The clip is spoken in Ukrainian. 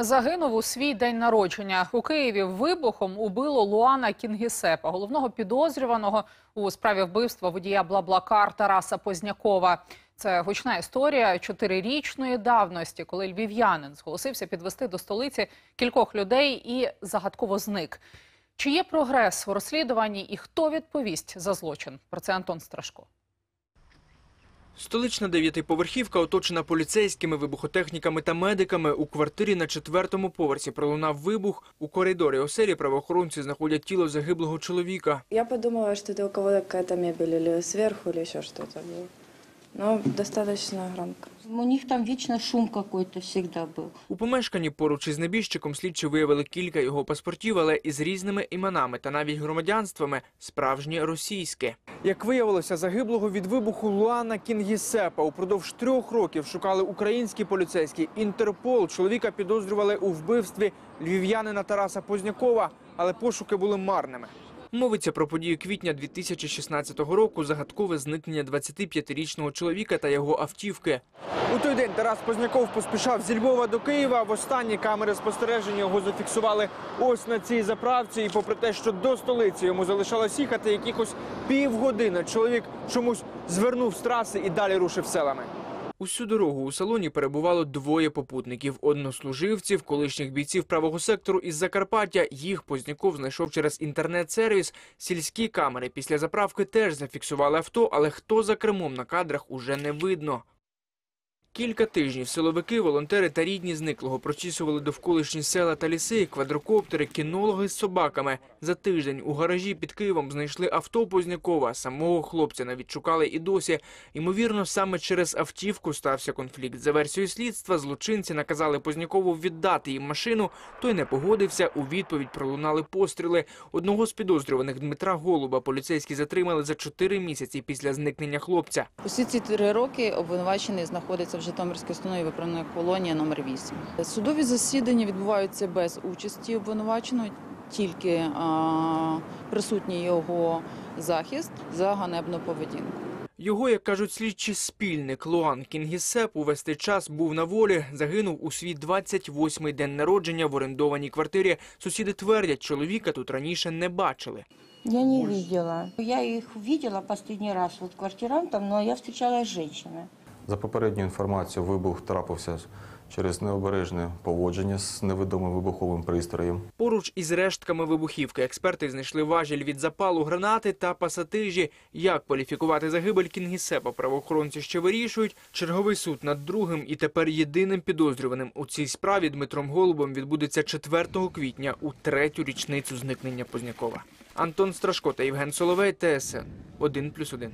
Загинув у свій день народження. У Києві вибухом убило Луана Кінгісепа, головного підозрюваного у справі вбивства водія Блаблакар Тараса Познякова. Це гучна історія чотирирічної давності, коли львів'янин зголосився підвести до столиці кількох людей і загадково зник. Чи є прогрес у розслідуванні і хто відповість за злочин? Про це Антон Страшко. Столична дев'ятиповерхівка оточена поліцейськими, вибухотехніками та медиками. У квартирі на четвертому поверсі пролунав вибух. У коридорі оселі правоохоронці знаходять тіло загиблого чоловіка. Я подумала, що це у кого-то какая-то мебель або сверху, або що ж то было. Но достаточно громко. У них там вечно шум какой-то всегда был. У помешканні поруч із небіжчиком слідчі виявили кілька його паспортів, але із різними іменами та навіть громадянствами справжнє російське. Як виявилося, загиблого від вибуху Луана Кінгісепа упродовж трьох років шукали українські поліцейські. Інтерпол чоловіка підозрювали у вбивстві львів'янина Тараса Познякова, але пошуки були марними. Мовиться про подію квітня 2016 року, загадкове зникнення 25-річного чоловіка та його автівки. У той день Тарас Позняков поспішав зі Львова до Києва. В останні камери спостереження його зафіксували ось на цій заправці. І попри те, що до столиці йому залишалось їхати якихось півгодини, чоловік чомусь звернув з траси і далі рушив селами. Усю дорогу у салоні перебувало двоє попутників: однослуживців, колишніх бійців правого сектору із Закарпаття. Їх Позняков знайшов через інтернет-сервіс. Сільські камери після заправки теж зафіксували авто, але хто за кермом на кадрах уже не видно. Кілька тижнів силовики, волонтери та рідні зниклого прочісували довколишні села та ліси, квадрокоптери, кінологи з собаками. За тиждень у гаражі під Києвом знайшли авто Познякова. Самого хлопця навіть шукали і досі. Ймовірно, саме через автівку стався конфлікт. За версією слідства, злочинці наказали Познякову віддати їм машину. Той не погодився. У відповідь пролунали постріли. Одного з підозрюваних Дмитра Голуба поліцейські затримали за чотири місяці після зникнення хлопця. Усі ці три роки обвинувачений знаходиться в Житомирській установі виправної колонії номер 8. Судові засідання відбуваються без участі обвинуваченого, тільки а, присутній його захист за ганебну поведінку. Його, як кажуть слідчі, спільник Луан Кінгісеп увесь цей час був на волі. Загинув у свій 28-й день народження в орендованій квартирі. Сусіди твердять, чоловіка тут раніше не бачили. Я не видела. Я их видела последний раз вот квартирантом, но я встречалась с женщиной. За попередньою інформацією, вибух трапився через необережне поводження з невидимим вибуховим пристроєм. Поруч із рештками вибухівки експерти знайшли важіль від запалу гранати та пасатижі. Як кваліфікувати загибель Кінгісепа правоохоронці ще вирішують. Черговий суд над другим і тепер єдиним підозрюваним у цій справі Дмитром Голубом відбудеться 4 квітня у третю річницю зникнення Познякова. Антон Страшко та Євген Соловей, ТСН 1+,1.